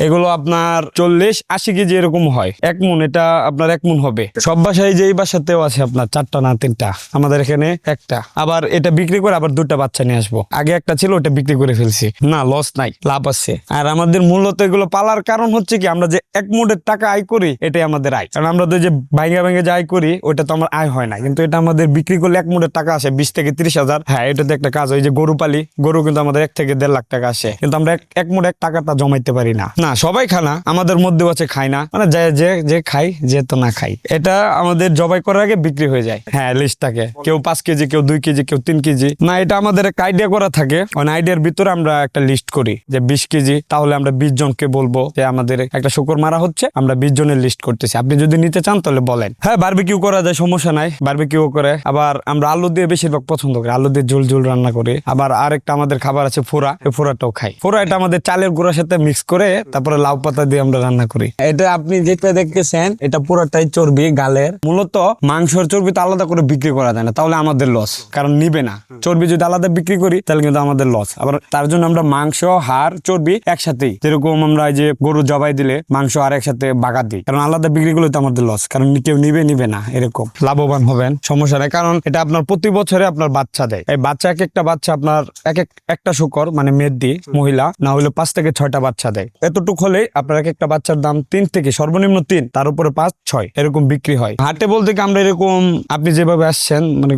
এগুলো আপনার চল্লিশ, আশি কেজি এরকম হয়। এক মন, এটা আপনার এক মন হবে। সব বাসায় যে এই বাসাতেও আছে আপনার চারটা না তিনটা, আমাদের এখানে একটা। আবার এটা বিক্রি করে আবার দুটা বাচ্চা নিয়ে আসব। আগে একটা ছিল, ওটা বিক্রি করে ফেলছি। না লস নাই, লাভ আছে। আর আমাদের মূলত এগুলো পালার কারণ হচ্ছে কি, আমরা যে এক মুডের টাকা আয় করি, এটাই আমাদের আয়। কারণ আমরা তো যে ভাঙ্গা ভেঙে যে আয় করি, ওইটা তো আমার আয় হয় না। কিন্তু এটা আমাদের বিক্রি করলে এক মুডের টাকা আসে, বিশ থেকে তিরিশ হাজার। হ্যাঁ এটাতে একটা কাজ হয় যে গরু পালি, গরু কিন্তু আমাদের এক থেকে দেড় লাখ টাকা আসে। কিন্তু আমরা এক- এক মুড এক টাকাটা জমাইতে পারি না। না, সবাই খানা আমাদের মধ্যেও আছে খাই না। মানে যে যে যে খাই যে তো না খাই এটা আমাদের জবাই করার আগে বিক্রি হয়ে যায়। হ্যাঁ লিস্ট থাকে কেউ পাঁচ কেজি, কেউ দুই কেজি, কেউ তিন কেজি। না, এটা আমাদের একটা আইডিয়া করা থাকে। ওই আইডিয়ার ভিতরে আমরা একটা লিস্ট করি, যে বিশ কেজি, তাহলে আমরা বিশ জনকে বলব যে আমাদের একটা শুকর মারা হচ্ছে, আমরা বিশ জনের লিস্ট করতেছি। আপনি যদি নিতে চান, তাহলে বলেন। হ্যাঁ বারবিকিউ করা যায়, সমস্যা নাই। বারবিকিউ করে। আবার আমরা আলু দিয়ে বেশিরভাগ পছন্দ করি। আলু দিয়ে ঝোল ঝোল রান্না করি। আবার আরেকটা আমাদের খাবার আছে ফোড়া। ফোড়াটাও খাই। ফোড়া এটা আমাদের চালের গুঁড়ার সাথে মিক্স করে তারপরে লাউ পাতা দিয়ে আমরা রান্না করি। এটা আপনি যেটা দেখতেছেন এটা পুরোটাই চর্বি গালের। মূলত মাংসের চর্বি তো আলাদা করে বিক্রি করা যায় না তাহলে আমাদের লস কারণ নিবে না। চর্বি যদি আলাদা বিক্রি করি তাহলে কিন্তু আমাদের লস আবার তার জন্য আমরা মাংস হাড় চর্বি একসাথেই যেরকম আমরা যে গরু জবাই দিলে মাংস আর একসাথে বাগা দিই। কারণ আলাদা বিক্রি করলে তো আমাদের লস কারণ কেউ নিবে নিবে না এরকম। লাভবান হবেন সমস্যা নাই কারণ এটা আপনার প্রতি বছরে আপনার বাচ্চা দেয়। এই বাচ্চা এক একটা বাচ্চা আপনার এক এক একটা শুকর মানে মেদ মেদি মহিলা না হলে পাঁচ থেকে ছয়টা বাচ্চা দেয়। এতটুক হলে আপনার একটা বাচ্চার দাম তিন থেকে সর্বনিম্ন তিন, তার উপরে পাঁচ, ছয়, এরকম বিক্রি হয়। হাটে বলতে কি আমরা এরকম, আপনি যেভাবে আসছেন মানে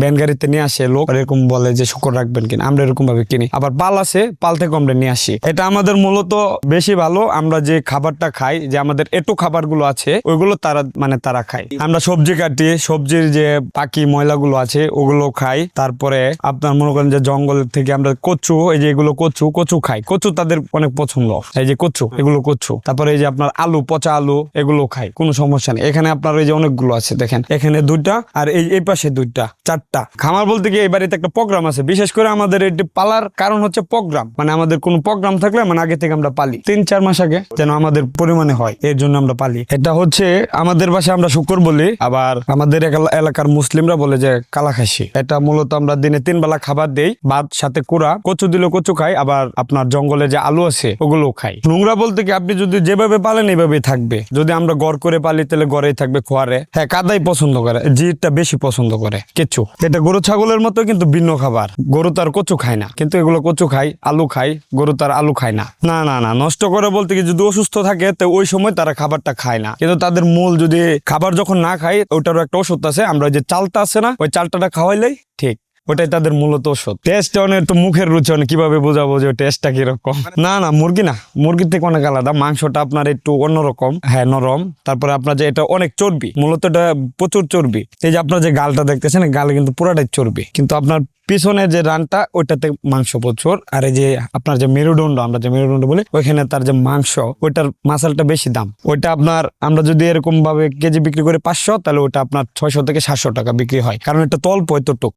ভ্যান গাড়িতে নিয়ে আসে লোক, এরকম বলে যে শুকর রাখবেন কিনা, আমরা এরকম ভাবে কিনি। আবার পাল আছে, পাল থেকে আমরা নিয়ে আসি। এটা আমাদের মূলত বেশি ভালো, আমরা যে খাবারটা খাই, যে আমাদের এটো খাবারগুলো আছে, ওইগুলো তারা মানে তারা খায়। আমরা সবজি কাটি, সবজির যে পাখি ময়লাগুলো আছে, ওগুলো খাই। তারপরে আপনার মনে করেন যে জঙ্গল থেকে আমরা কচু, এই যে এগুলো কচু কচু খাই। কচু তাদের অনেক পছন্দ। এই যে কচু এগুলো কচু তারপরে এই যে আপনার আলু, পচা আলু, এগুলো খাই কোনো সমস্যা নেই। এখানে আপনার এই যে অনেকগুলো আছে, দেখেন। এখানে দুইটা আর এই এই পাশে দুইটা, চারটা। খামার বলতে কি এই বাড়িতে একটা প্রোগ্রাম আছে। বিশেষ করে আমাদের এটি পালার কারণ হচ্ছে প্রোগ্রাম। মানে আমাদের কোনো প্রোগ্রাম থাকলে মানে আগে থেকে আমরা পালি। তিন, চার মাস আগে যেন আমাদের পরিমাণে হয়, এর জন্য আমরা পালি। এটা হচ্ছে আমাদের ভাষায় আমরা শুকর বলি, আবার আমাদের এলাকার মুসলিমরা বলে যে কালাখাসি এটা মূলত আমরা দিনে তিন বেলা খাবার দেই, ভাত, সাথে কুড়া। কচু দিলে কচু খাই আবার আপনার জঙ্গলে যে আলু আছে ওগুলো খাই নোংরা বলতে কি আপনি যদি যেভাবে পালেন এইভাবেই থাকবে। যদি আমরা গড় করে পালি তাহলে গড়েই থাকবে খোয়ারে। হ্যাঁ কাদাই পছন্দ করে জিটটা বেশি পছন্দ করে কেঁচু এটা গরু ছাগলের মতো কিন্তু ভিন্ন খাবার। গরু তার কচু খায় না, কিন্তু এগুলো কচু খাই আলু খাই গরু তার আলু খায় না। না না না, নষ্ট করে বলতে কি যদি অসুস্থ থাকে, তো ওই সময় তারা খাবারটা খায় না। কিন্তু তাদের মূল যদি খাবার যখন না খায়, ওটারও একটা ওষুধ আছে, আমরা যে চালটা আছে না, ওই চালটাটা খাওয়াইলেই ঠিক। ওটাই তাদের মূলত ওষুধ। টেস্ট অনেক তো মুখের রুচি অনেক কীভাবে বোঝাবো যে টেস্টটা কীরকম? না না মুরগি না। মুরগির থেকে অনেক আলাদা মাংসটা আপনার একটু অন্যরকম। হ্যাঁ নরম। তারপরে আপনার যে এটা অনেক চর্বি মূলত এটা প্রচুর চর্বি। এই যে আপনার যে গালটা দেখতেছেন গালে কিন্তু পুরাটাই চর্বি। কিন্তু আপনার পিছনে যে রানটা ওইটাতে মাংস প্রচুর। আর এই যে আপনার যে মেরুদণ্ড আমরা যে মেরুদণ্ড বলি ওইখানে তার যে মাংস ওইটার মাসালটা বেশি দাম। ওইটা আপনার আমরা যদি এরকম ভাবে কেজি বিক্রি করে পাঁচশো তাহলে ওইটা আপনার ছয়শো থেকে সাতশো টাকা বিক্রি হয়। কারণ এটা তল্প এতটুক।